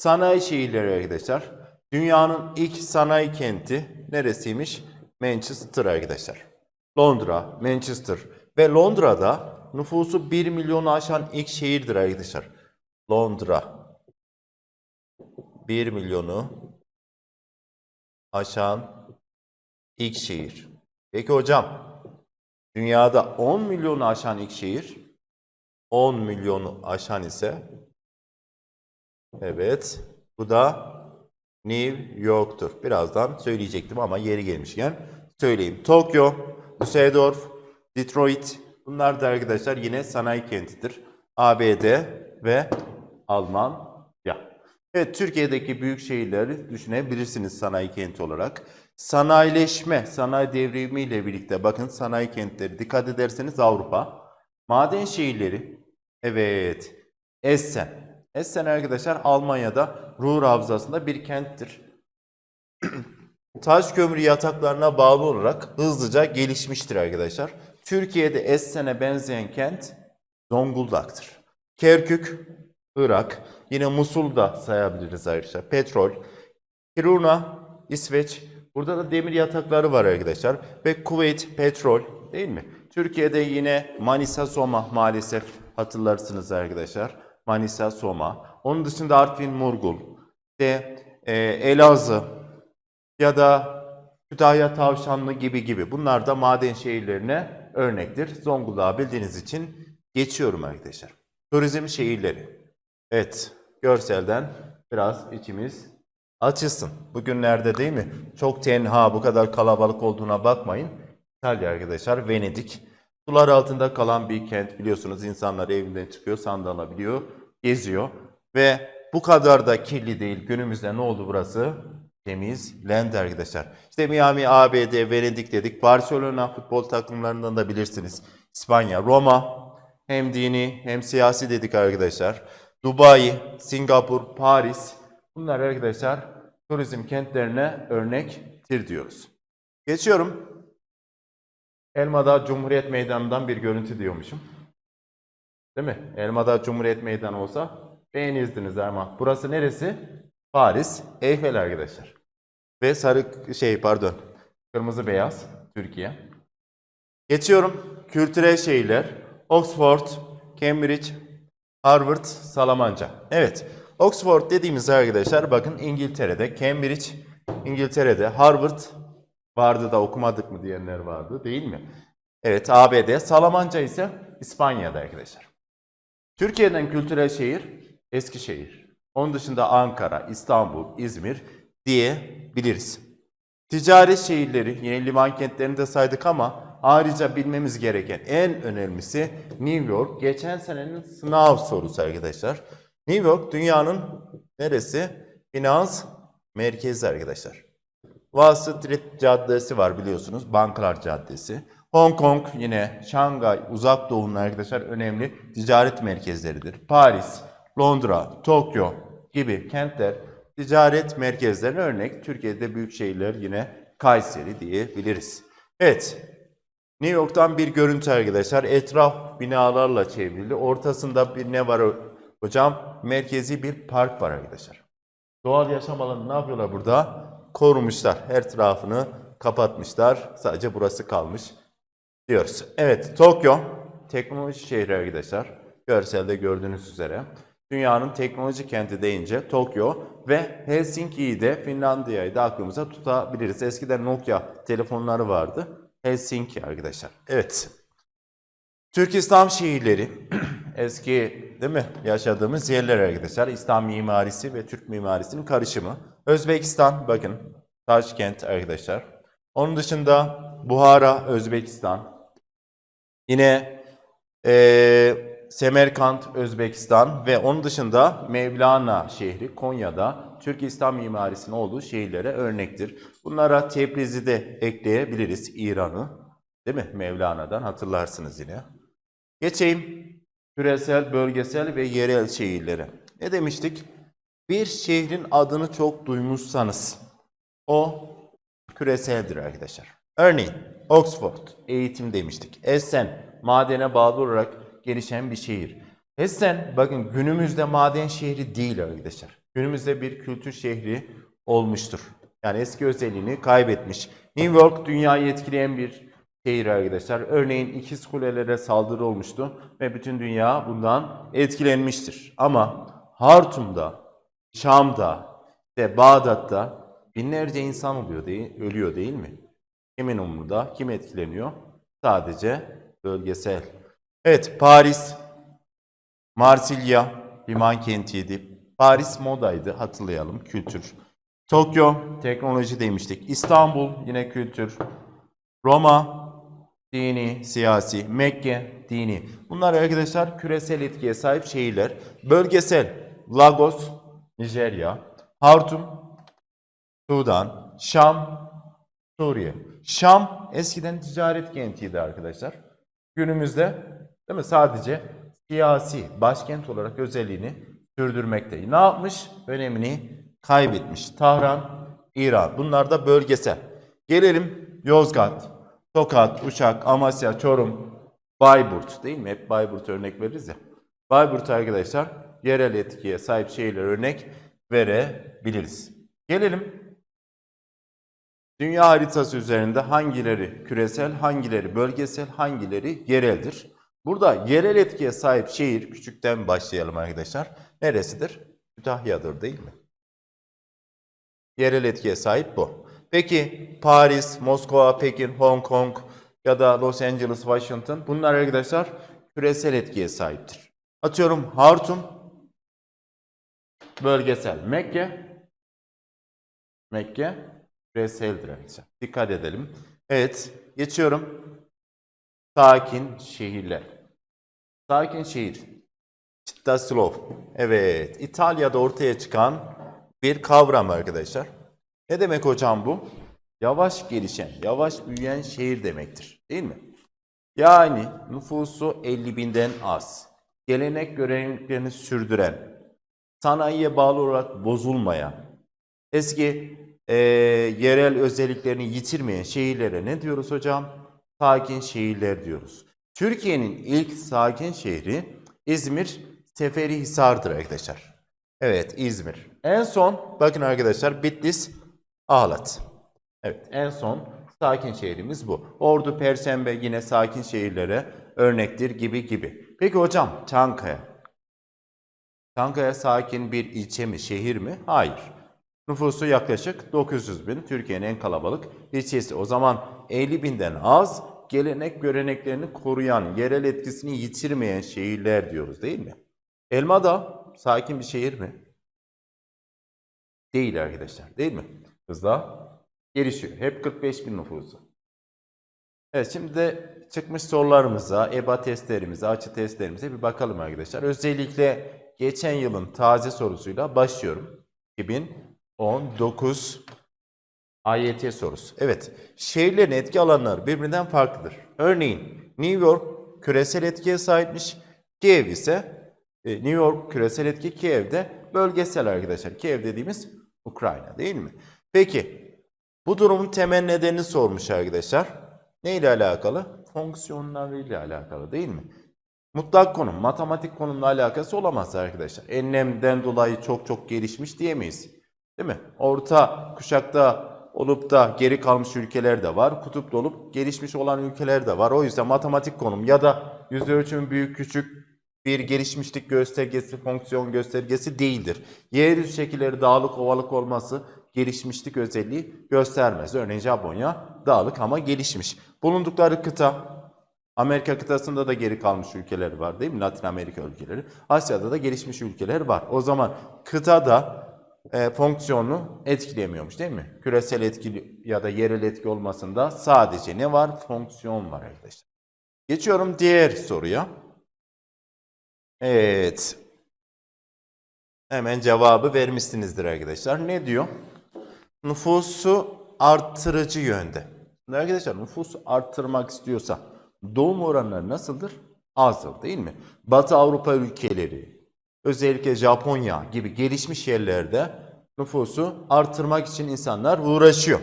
Sanayi şehirleri arkadaşlar. Dünyanın ilk sanayi kenti neresiymiş? Manchester arkadaşlar. Londra, Manchester ve Londra'da nüfusu 1 milyonu aşan ilk şehirdir arkadaşlar. Londra. 1 milyonu aşan ilk şehir. Peki hocam, dünyada 10 milyonu aşan ilk şehir, 10 milyonu aşan ise evet, bu da New York'tur. Birazdan söyleyecektim ama yeri gelmişken söyleyeyim. Tokyo, Düsseldorf, Detroit bunlar da arkadaşlar yine sanayi kentidir. ABD ve Almanya. Evet, Türkiye'deki büyük şehirleri düşünebilirsiniz sanayi kenti olarak. Sanayileşme, sanayi devrimi ile birlikte bakın sanayi kentleri dikkat ederseniz Avrupa. Maden şehirleri, evet, Essen. Essen arkadaşlar Almanya'da Ruhr Havzası'nda bir kenttir. Taş kömürü yataklarına bağlı olarak hızlıca gelişmiştir arkadaşlar. Türkiye'de Essen'e benzeyen kent Zonguldak'tır. Kerkük, Irak, yine Musul'da sayabiliriz arkadaşlar. Petrol, Kiruna, İsveç, burada da demir yatakları var arkadaşlar. Ve Kuveyt, petrol değil mi? Türkiye'de yine Manisa, Soma maalesef hatırlarsınız arkadaşlar. Manisa, Soma. Onun dışında Artvin, Murgul, de e, Elazığ ya da Kütahya, Tavşanlı gibi gibi. Bunlar da maden şehirlerine örnektir. Zonguldak'ı bildiğiniz için geçiyorum arkadaşlar. Turizm şehirleri. Evet, görselden biraz içimiz açılsın. Bugünlerde değil mi? Çok tenha, bu kadar kalabalık olduğuna bakmayın. İtalya arkadaşlar, Venedik. Sular altında kalan bir kent biliyorsunuz. İnsanlar evinden çıkıyor, sandal alabiliyor, geziyor. Ve bu kadar da kirli değil. Günümüzde ne oldu burası? Temizlendi arkadaşlar. İşte Miami, ABD, Venedik dedik. Barcelona futbol takımlarından da bilirsiniz. İspanya, Roma. Hem dini hem siyasi dedik arkadaşlar. Dubai, Singapur, Paris. Bunlar arkadaşlar turizm kentlerine örnektir diyoruz. Geçiyorum. Elmada Cumhuriyet Meydanı'ndan bir görüntü diyormuşum. Değil mi? Elmada Cumhuriyet Meydanı olsa beğenirdiniz ama burası neresi? Paris, Eyfel arkadaşlar. Ve sarı şey pardon, kırmızı beyaz Türkiye. Geçiyorum. Kültürel şehirler. Oxford, Cambridge, Harvard, Salamanca. Evet. Oxford dediğimiz arkadaşlar bakın İngiltere'de, Cambridge İngiltere'de, Harvard vardı da okumadık mı diyenler vardı değil mi? Evet ABD, Salamanca ise İspanya'da arkadaşlar. Türkiye'den kültürel şehir Eskişehir. Onun dışında Ankara, İstanbul, İzmir diyebiliriz. Ticaret şehirleri, yine liman kentlerini de saydık ama ayrıca bilmemiz gereken en önemlisi New York. Geçen senenin sınav sorusu arkadaşlar. New York dünyanın neresi? Finans merkezi arkadaşlar. Wall Street Caddesi var biliyorsunuz. Bankalar Caddesi. Hong Kong yine Şangay, Uzak Doğu'nun arkadaşlar önemli ticaret merkezleridir. Paris, Londra, Tokyo gibi kentler ticaret merkezlerine örnek. Türkiye'de büyük şehirler yine Kayseri diyebiliriz. Evet. New York'tan bir görüntü arkadaşlar. Etraf binalarla çevrili. Ortasında bir ne var hocam? Merkezi bir park var arkadaşlar. Doğal yaşam alanını ne yapıyorlar burada? Korumuşlar. Her tarafını kapatmışlar. Sadece burası kalmış diyoruz. Evet, Tokyo teknoloji şehri arkadaşlar. Görselde gördüğünüz üzere. Dünyanın teknoloji kenti deyince Tokyo ve Helsinki'yi de Finlandiya'yı da aklımıza tutabiliriz. Eskiden Nokia telefonları vardı. Helsinki arkadaşlar. Evet. Türk İslam şehirleri eski değil mi yaşadığımız yerler arkadaşlar. İslam mimarisi ve Türk mimarisinin karışımı. Özbekistan bakın Taşkent arkadaşlar. Onun dışında Buhara, Özbekistan. Yine eee Semerkant, Özbekistan ve onun dışında Mevlana şehri Konya'da Türk İslam mimarisinin olduğu şehirlere örnektir. Bunlara Tebriz'i de ekleyebiliriz İran'ı. Değil mi? Mevlana'dan hatırlarsınız yine. Geçeyim küresel, bölgesel ve yerel şehirlere. Ne demiştik? Bir şehrin adını çok duymuşsanız o küreseldir arkadaşlar. Örneğin Oxford eğitim demiştik. Essen madene bağlı olarak gelişen bir şehir. Essen bakın günümüzde maden şehri değil arkadaşlar. günümüzde bir kültür şehri olmuştur. Yani eski özelliğini kaybetmiş. New York dünyayı etkileyen bir şehir arkadaşlar. Örneğin ikiz kulelere saldırı olmuştu ve bütün dünya bundan etkilenmiştir. Ama Hartum'da, Şam'da, işte Bağdat'ta binlerce insan oluyor değil, ölüyor değil mi? Kimin umurunda? Kim etkileniyor? Sadece bölgesel. Evet, Paris, Marsilya liman kentiydi. Paris modaydı hatırlayalım kültür. Tokyo teknoloji demiştik. İstanbul yine kültür. Roma dini, siyasi. Mekke dini. Bunlar arkadaşlar küresel etkiye sahip şehirler. Bölgesel Lagos, Nijerya. Hartum, Sudan. Şam, Suriye. Şam eskiden ticaret kentiydi arkadaşlar. Günümüzde değil mi? Sadece siyasi başkent olarak özelliğini sürdürmekte. Ne yapmış? Önemini kaybetmiş. Tahran, İran. Bunlar da bölgesel. Gelelim Yozgat, Tokat, Uşak, Amasya, Çorum, Bayburt değil mi? Hep Bayburt örnek veririz ya. Bayburt arkadaşlar yerel etkiye sahip şehirler örnek verebiliriz. Gelelim Dünya haritası üzerinde hangileri küresel, hangileri bölgesel, hangileri yereldir? Burada yerel etkiye sahip şehir, küçükten başlayalım arkadaşlar. Neresidir? Kütahya'dır değil mi? Yerel etkiye sahip bu. Peki Paris, Moskova, Pekin, Hong Kong ya da Los Angeles, Washington bunlar arkadaşlar küresel etkiye sahiptir. Atıyorum Hartum bölgesel. Mekke Mekke küreseldir arkadaşlar. Dikkat edelim. Evet, geçiyorum. Sakin şehirler. Sakin şehir. Città slow. Evet, İtalya'da ortaya çıkan bir kavram arkadaşlar. Ne demek hocam bu? Yavaş gelişen, yavaş büyüyen şehir demektir. Değil mi? Yani nüfusu 50 binden az. Gelenek göreneklerini sürdüren, sanayiye bağlı olarak bozulmayan, eski e, yerel özelliklerini yitirmeyen şehirlere ne diyoruz hocam? Sakin şehirler diyoruz. Türkiye'nin ilk sakin şehri İzmir Seferihisar'dır arkadaşlar. Evet İzmir. En son bakın arkadaşlar Bitlis Ağlat. Evet en son sakin şehrimiz bu. Ordu Perşembe yine sakin şehirlere örnektir gibi gibi. Peki hocam Çankaya. Çankaya sakin bir ilçe mi, şehir mi? Hayır. Nüfusu yaklaşık 900 bin. Türkiye'nin en kalabalık ilçesi. O zaman 50 binden az gelenek göreneklerini koruyan, yerel etkisini yitirmeyen şehirler diyoruz değil mi? Elmadağ sakin bir şehir mi? Değil arkadaşlar değil mi? Hızla gelişiyor. Hep 45 bin nüfusu. Evet şimdi de çıkmış sorularımıza, EBA testlerimize, açı testlerimize bir bakalım arkadaşlar. Özellikle geçen yılın taze sorusuyla başlıyorum. 2019 AYT sorusu. Evet, şehirlerin etki alanları birbirinden farklıdır. Örneğin New York küresel etkiye sahipmiş. Kiev ise e, New York küresel etki Kiev'de bölgesel arkadaşlar. Kiev dediğimiz Ukrayna değil mi? Peki bu durumun temel nedenini sormuş arkadaşlar. Ne ile alakalı? Fonksiyonlarıyla alakalı değil mi? Mutlak konum, matematik konumla alakası olamaz arkadaşlar. Enlemden dolayı çok çok gelişmiş diyemeyiz. Değil mi? Orta kuşakta olup da geri kalmış ülkeler de var. Kutupta olup gelişmiş olan ülkeler de var. O yüzden matematik konum ya da yüz ölçümü büyük küçük bir gelişmişlik göstergesi, fonksiyon göstergesi değildir. Yeryüzü şekilleri dağlık ovalık olması gelişmişlik özelliği göstermez. Örneğin Japonya dağlık ama gelişmiş. Bulundukları kıta Amerika kıtasında da geri kalmış ülkeler var değil mi? Latin Amerika ülkeleri. Asya'da da gelişmiş ülkeler var. O zaman kıtada e, fonksiyonu etkileyemiyormuş değil mi? Küresel etki ya da yerel etki olmasında sadece ne var? Fonksiyon var arkadaşlar. Geçiyorum diğer soruya. Evet. Hemen cevabı vermişsinizdir arkadaşlar. Ne diyor? Nüfusu arttırıcı yönde. Şimdi arkadaşlar nüfusu arttırmak istiyorsa doğum oranları nasıldır? Azdır değil mi? Batı Avrupa ülkeleri, özellikle Japonya gibi gelişmiş yerlerde nüfusu artırmak için insanlar uğraşıyor.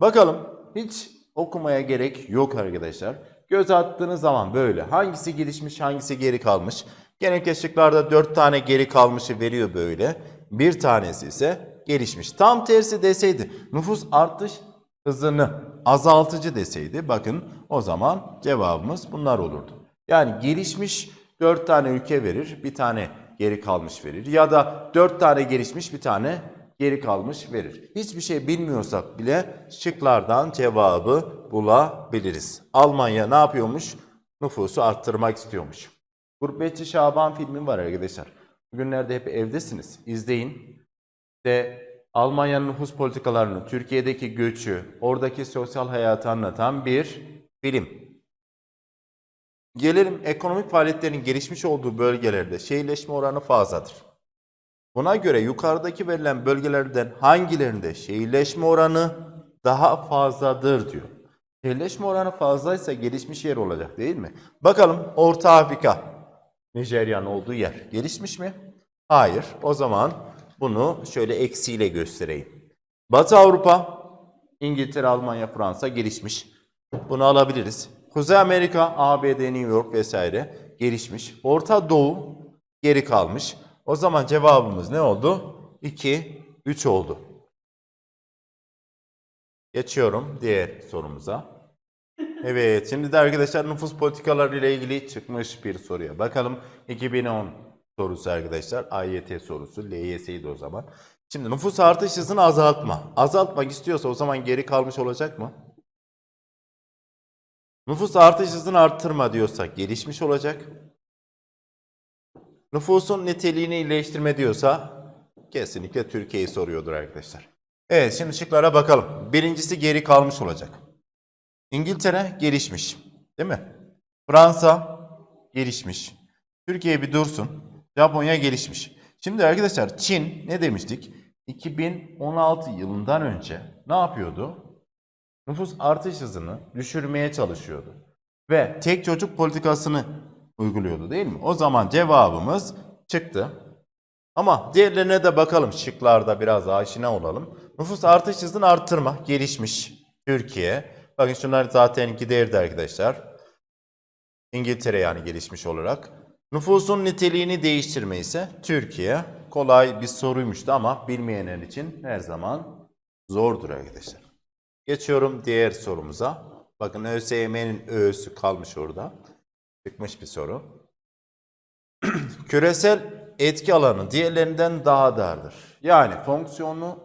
Bakalım hiç okumaya gerek yok arkadaşlar. Göz attığınız zaman böyle hangisi gelişmiş hangisi geri kalmış. Genellikle şıklarda 4 tane geri kalmışı veriyor böyle. bir tanesi ise gelişmiş. Tam tersi deseydi nüfus artış hızını azaltıcı deseydi bakın o zaman cevabımız bunlar olurdu. Yani gelişmiş 4 tane ülke verir, bir tane geri kalmış verir. Ya da 4 tane gelişmiş, bir tane geri kalmış verir. Hiçbir şey bilmiyorsak bile şıklardan cevabı bulabiliriz. Almanya ne yapıyormuş? Nüfusu arttırmak istiyormuş. Gurbetçi Şaban filmi var arkadaşlar. Bugünlerde hep evdesiniz. İzleyin. İşte Almanya'nın nüfus politikalarını, Türkiye'deki göçü, oradaki sosyal hayatı anlatan bir film. Gelelim ekonomik faaliyetlerin gelişmiş olduğu bölgelerde şehirleşme oranı fazladır. Buna göre yukarıdaki verilen bölgelerden hangilerinde şehirleşme oranı daha fazladır diyor. Şehirleşme oranı fazlaysa gelişmiş yer olacak değil mi? Bakalım Orta Afrika, Nijerya'nın olduğu yer gelişmiş mi? Hayır. O zaman bunu şöyle eksiyle göstereyim. Batı Avrupa, İngiltere, Almanya, Fransa gelişmiş. Bunu alabiliriz. Kuzey Amerika, ABD, New York vesaire gelişmiş. Orta Doğu geri kalmış. O zaman cevabımız ne oldu? 2, 3 oldu. Geçiyorum diğer sorumuza. Evet, şimdi de arkadaşlar nüfus politikaları ile ilgili çıkmış bir soruya bakalım. 2010 sorusu arkadaşlar. AYT sorusu. LYS'ydi o zaman. Şimdi nüfus artış hızını azaltma. Azaltmak istiyorsa o zaman geri kalmış olacak mı? Nüfus artış hızını arttırma diyorsak gelişmiş olacak. Nüfusun niteliğini iyileştirme diyorsa kesinlikle Türkiye'yi soruyordur arkadaşlar. Evet şimdi şıklara bakalım. Birincisi geri kalmış olacak. İngiltere gelişmiş. Değil mi? Fransa gelişmiş. Türkiye bir dursun. Japonya gelişmiş. Şimdi arkadaşlar Çin ne demiştik? 2016 yılından önce ne yapıyordu? Nüfus artış hızını düşürmeye çalışıyordu. Ve tek çocuk politikasını uyguluyordu değil mi? O zaman cevabımız çıktı. Ama diğerlerine de bakalım şıklarda biraz aşina olalım. Nüfus artış hızını arttırma gelişmiş Türkiye. Bakın şunlar zaten giderdi arkadaşlar. İngiltere yani gelişmiş olarak. Nüfusun niteliğini değiştirme ise Türkiye. Kolay bir soruymuş ama bilmeyenler için her zaman zordur arkadaşlar. Geçiyorum diğer sorumuza. Bakın ÖSYM'nin ö'sü kalmış orada. Çıkmış bir soru. Küresel etki alanı diğerlerinden daha dardır. Yani fonksiyonu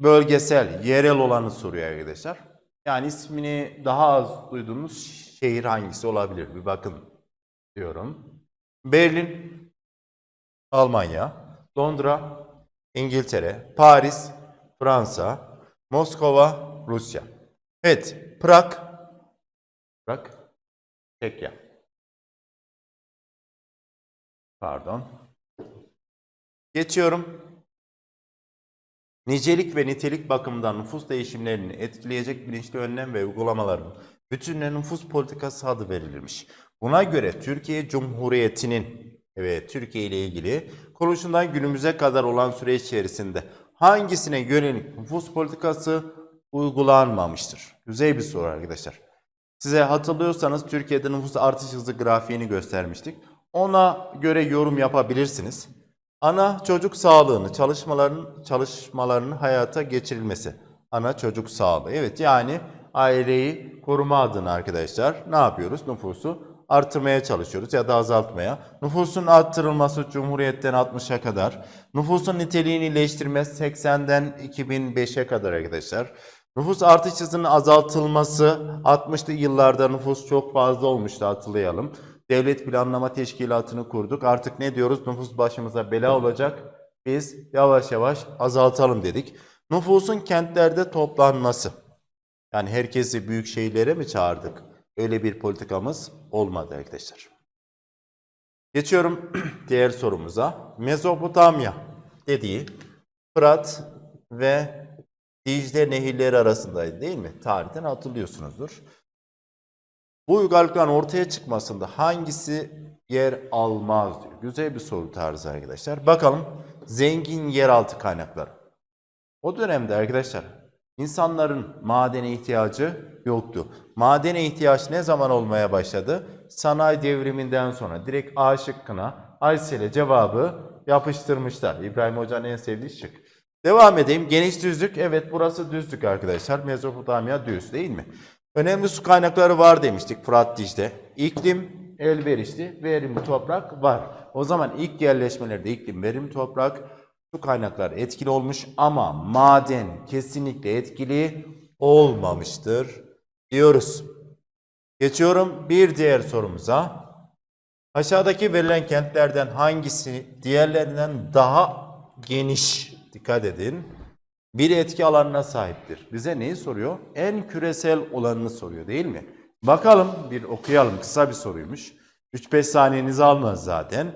bölgesel, yerel olanı soruyor arkadaşlar. Yani ismini daha az duyduğunuz şehir hangisi olabilir? Bir bakın diyorum. Berlin, Almanya, Londra, İngiltere, Paris, Fransa, Moskova, Rusya. Evet, Prag, Prag, Çekya. Pardon. Geçiyorum. Nicelik ve nitelik bakımından nüfus değişimlerini etkileyecek bilinçli önlem ve uygulamaların bütününe nüfus politikası adı verilirmiş. Buna göre Türkiye Cumhuriyeti'nin evet Türkiye ile ilgili kuruluşundan günümüze kadar olan süreç içerisinde hangisine yönelik nüfus politikası uygulanmamıştır? Güzel bir soru arkadaşlar. Size hatırlıyorsanız Türkiye'de nüfus artış hızı grafiğini göstermiştik. Ona göre yorum yapabilirsiniz. Ana çocuk sağlığını, çalışmaların çalışmalarının hayata geçirilmesi. Ana çocuk sağlığı. Evet yani aileyi koruma adına arkadaşlar ne yapıyoruz? Nüfusu artırmaya çalışıyoruz ya da azaltmaya. Nüfusun arttırılması Cumhuriyet'ten 60'a kadar. Nüfusun niteliğini iyileştirme 80'den 2005'e kadar arkadaşlar. Nüfus artış hızının azaltılması 60'lı yıllarda nüfus çok fazla olmuştu hatırlayalım. Devlet Planlama Teşkilatı'nı kurduk. Artık ne diyoruz? Nüfus başımıza bela olacak. Biz yavaş yavaş azaltalım dedik. Nüfusun kentlerde toplanması. Yani herkesi büyük şehirlere mi çağırdık? Öyle bir politikamız olmadı arkadaşlar. Geçiyorum diğer sorumuza. Mezopotamya dediği Fırat ve Dicle nehirleri arasındaydı değil mi? Tarihten hatırlıyorsunuzdur. Bu uygarlıkların ortaya çıkmasında hangisi yer almaz diyor. Güzel bir soru tarzı arkadaşlar. Bakalım zengin yeraltı kaynakları. O dönemde arkadaşlar insanların madene ihtiyacı yoktu. Madene ihtiyaç ne zaman olmaya başladı? Sanayi devriminden sonra direkt A şıkkına Aysel'e cevabı yapıştırmışlar. İbrahim Hoca'nın en sevdiği şık. Devam edeyim. Geniş düzlük. Evet burası düzlük arkadaşlar. Mezopotamya düz değil mi? Önemli su kaynakları var demiştik Fırat Dicle. İklim elverişli, verimli toprak var. O zaman ilk yerleşmelerde iklim, verimli toprak, su kaynakları etkili olmuş ama maden kesinlikle etkili olmamıştır diyoruz. Geçiyorum bir diğer sorumuza. Aşağıdaki verilen kentlerden hangisi diğerlerinden daha geniş, dikkat edin, bir etki alanına sahiptir? Bize neyi soruyor? En küresel olanını soruyor değil mi? Bakalım bir okuyalım. Kısa bir soruymuş. 3-5 saniyenizi almaz zaten.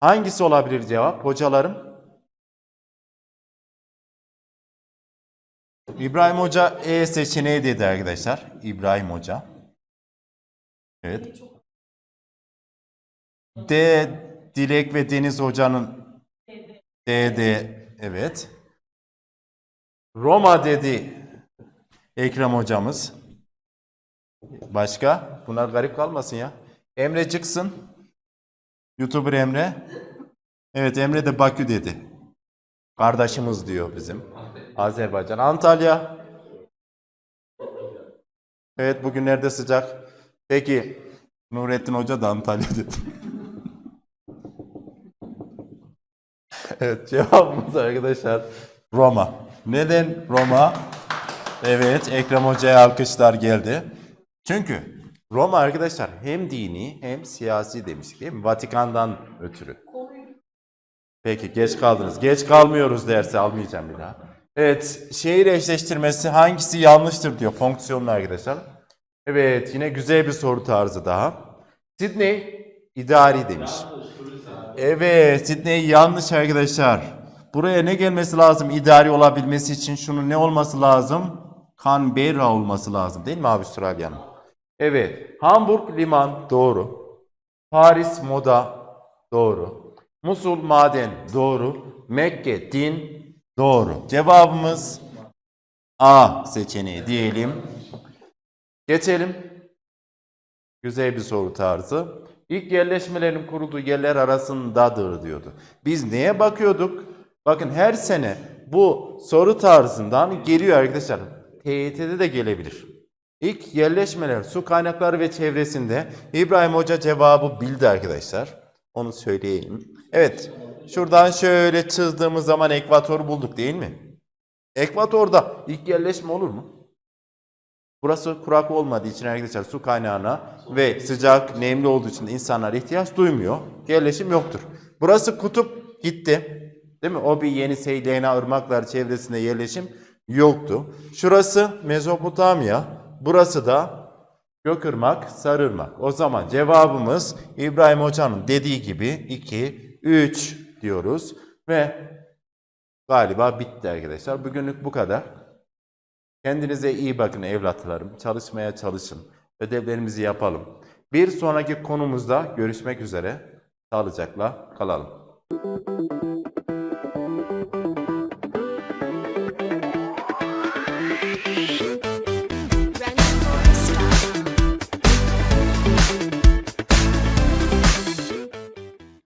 Hangisi olabilir cevap? Hocalarım. İbrahim Hoca E seçeneği dedi arkadaşlar. İbrahim Hoca. Evet. D Dilek ve Deniz Hoca'nın D D evet. Roma dedi Ekrem hocamız. Başka? Bunlar garip kalmasın ya. Emre çıksın. YouTuber Emre. Evet Emre de Bakü dedi. Kardeşimiz diyor bizim. Azerbaycan. Antalya. Evet bugünlerde sıcak. Peki Nurettin Hoca da Antalya dedi. evet cevabımız arkadaşlar Roma. Neden Roma? Evet Ekrem Hoca'ya alkışlar geldi. Çünkü Roma arkadaşlar hem dini hem siyasi demiştik değil mi? Vatikan'dan ötürü. Peki geç kaldınız. Geç kalmıyoruz dersi almayacağım bir daha. Evet şehir eşleştirmesi hangisi yanlıştır diyor fonksiyonlu arkadaşlar. Evet yine güzel bir soru tarzı daha. Sydney idari demiş. Evet Sydney yanlış arkadaşlar. Buraya ne gelmesi lazım idari olabilmesi için şunun ne olması lazım? Canberra olması lazım değil mi Avustralya'nın? Evet. Hamburg liman doğru. Paris moda doğru. Musul maden doğru. Mekke din doğru. Cevabımız A seçeneği diyelim. Geçelim. Güzel bir soru tarzı. İlk yerleşmelerin kurulduğu yerler arasındadır diyordu. Biz neye bakıyorduk? Bakın her sene bu soru tarzından geliyor arkadaşlar. TYT'de de gelebilir. İlk yerleşmeler su kaynakları ve çevresinde İbrahim Hoca cevabı bildi arkadaşlar. Onu söyleyeyim. Evet. Şuradan şöyle çizdığımız zaman ekvator bulduk değil mi? Ekvatorda ilk yerleşme olur mu? Burası kurak olmadığı için arkadaşlar su kaynağına ve sıcak, nemli olduğu için insanlar ihtiyaç duymuyor. Yerleşim yoktur. Burası kutup gitti. Değil mi? O bir yeni Seylena ırmaklar çevresinde yerleşim yoktu. Şurası Mezopotamya. Burası da Gökırmak, Sarırmak. O zaman cevabımız İbrahim Hoca'nın dediği gibi 2, 3 diyoruz. Ve galiba bitti arkadaşlar. Bugünlük bu kadar. Kendinize iyi bakın evlatlarım. Çalışmaya çalışın. Ödevlerimizi yapalım. Bir sonraki konumuzda görüşmek üzere. Sağlıcakla kalalım.